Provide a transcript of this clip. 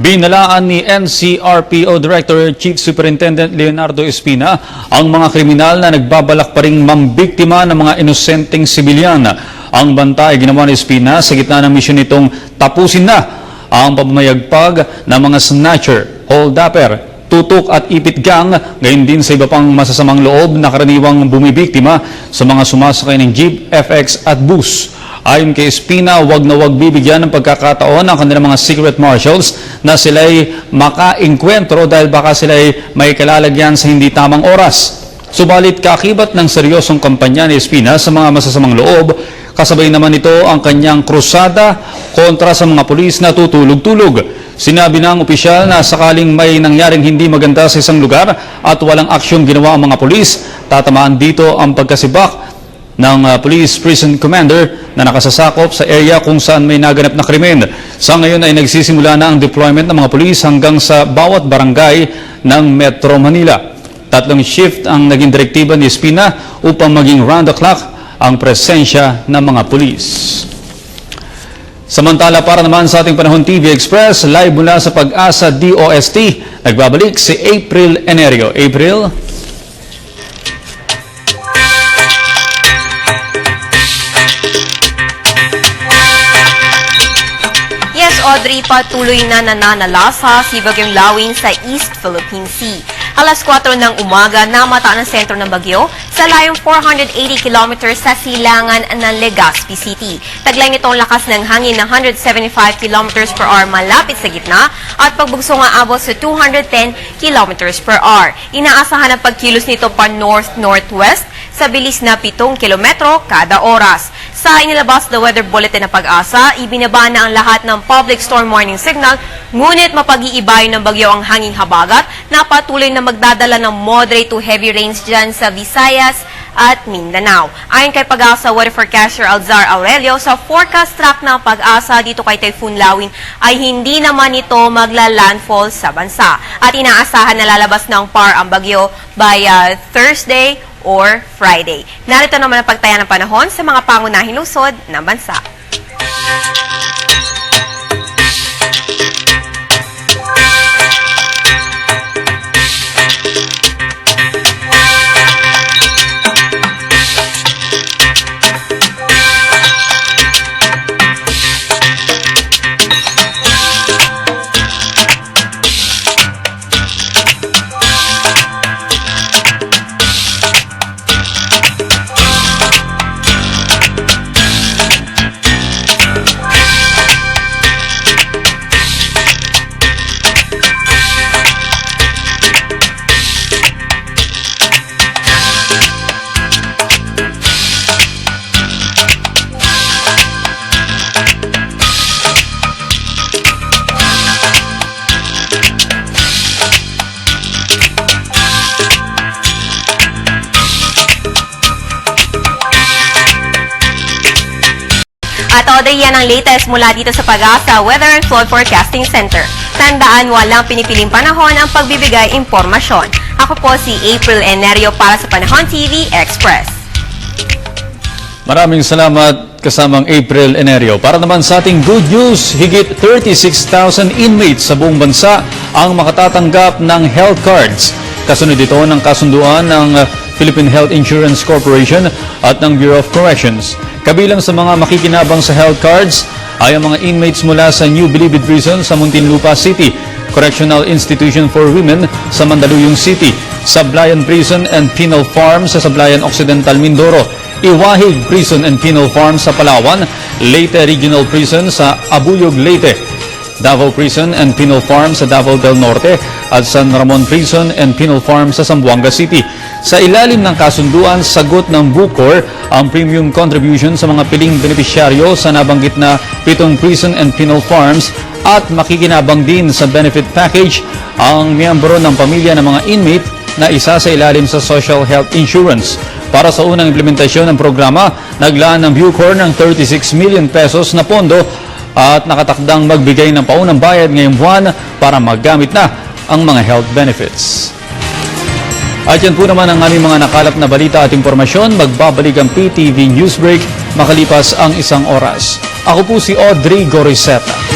Binalaan ni NCRPO Director Chief Superintendent Leonardo Espina ang mga kriminal na nagbabalak pa ring mambiktima ng mga inosenteng sibilyan. Ang banta ay ginawa ni Espina sa gitna ng misyon nitong tapusin na ang pamamayagpag ng mga snatcher, hold-upper, tutok at ipit gang, gayon din sa iba pang masasamang loob na karaniwang bumibiktima sa mga sumasakay ng jeep, FX at bus. Ayon kay Espina, wag na wag bibigyan ng pagkakataon ang kanilang mga secret marshals na sila'y maka-inkwentro dahil baka sila'y may kalalagyan sa hindi tamang oras. Subalit kakibat ng seryosong kampanya ni Espina sa mga masasamang loob, kasabay naman ito ang kanyang krusada kontra sa mga pulis na tutulog-tulog. Sinabi ng opisyal na sakaling may nangyaring hindi maganda sa isang lugar at walang aksyon ginawa ang mga pulis, tatamaan dito ang pagkasibak ng uh, Police Prison Commander na nakasasakop sa area kung saan may naganap na krimen. Sa ngayon ay nagsisimula na ang deployment ng mga pulis hanggang sa bawat barangay ng Metro Manila. Tatlong shift ang naging direktiba ni Espina upang maging round the clock ang presensya ng mga pulis. Samantala para naman sa ating panahon TV Express, live mula sa pag-asa DOST, nagbabalik si April Enerio. April? Audrey, patuloy na nananalasa si Bagyong Lawin sa East Philippine Sea. Alas 4 ng umaga, namata ang sentro ng bagyo sa layong 480 kilometers sa silangan ng Legazpi City. Taglay nitong lakas ng hangin ng 175 kilometers per hour malapit sa gitna at pagbugso nga abot sa 210 kilometers per hour. Inaasahan ang pagkilos nito pa north-northwest sa bilis na 7 kilometro kada oras. Sa inilabas na weather bulletin ng pag-asa, ibinaba na ang lahat ng public storm warning signal, ngunit mapag-iibayo ng bagyo ang hanging habagat na patuloy na magdadala ng moderate to heavy rains dyan sa Visayas at Mindanao. Ayon kay pag-asa weather forecaster Alzar Aurelio, sa forecast track ng pag-asa dito kay Typhoon Lawin ay hindi naman ito magla-landfall sa bansa. At inaasahan na lalabas ng PAR ang bagyo by uh, Thursday or Friday. Narito naman ang pagtaya ng panahon sa mga pangunahing lungsod ng bansa. At Audrey, yan ang latest mula dito sa Pag-asa Weather and Flood Forecasting Center. Tandaan, walang pinipiling panahon ang pagbibigay impormasyon. Ako po si April Enerio para sa Panahon TV Express. Maraming salamat kasamang April Enerio. Para naman sa ating good news, higit 36,000 inmates sa buong bansa ang makatatanggap ng health cards. Kasunod ito ng kasunduan ng Philippine Health Insurance Corporation at ng Bureau of Corrections. Kabilang sa mga makikinabang sa health cards ay ang mga inmates mula sa New Bilibid Prison sa Muntinlupa City, Correctional Institution for Women sa Mandaluyong City, Sablayan Prison and Penal Farm sa Sablayan Occidental Mindoro, Iwahig Prison and Penal Farm sa Palawan, Leyte Regional Prison sa Abuyog, Leyte, Davao Prison and Penal Farm sa Davao del Norte at San Ramon Prison and Penal Farm sa Zamboanga City. Sa ilalim ng kasunduan, sagot ng Bucor ang premium contribution sa mga piling benepisyaryo sa nabanggit na pitong prison and penal farms at makikinabang din sa benefit package ang miyembro ng pamilya ng mga inmate na isa sa ilalim sa Social Health Insurance. Para sa unang implementasyon ng programa, naglaan ng Bucor ng 36 million pesos na pondo at nakatakdang magbigay ng paunang bayad ngayong buwan para magamit na ang mga health benefits. At yan po naman ang aming mga nakalap na balita at impormasyon. Magbabalik ang PTV Newsbreak makalipas ang isang oras. Ako po si Audrey Goriseta.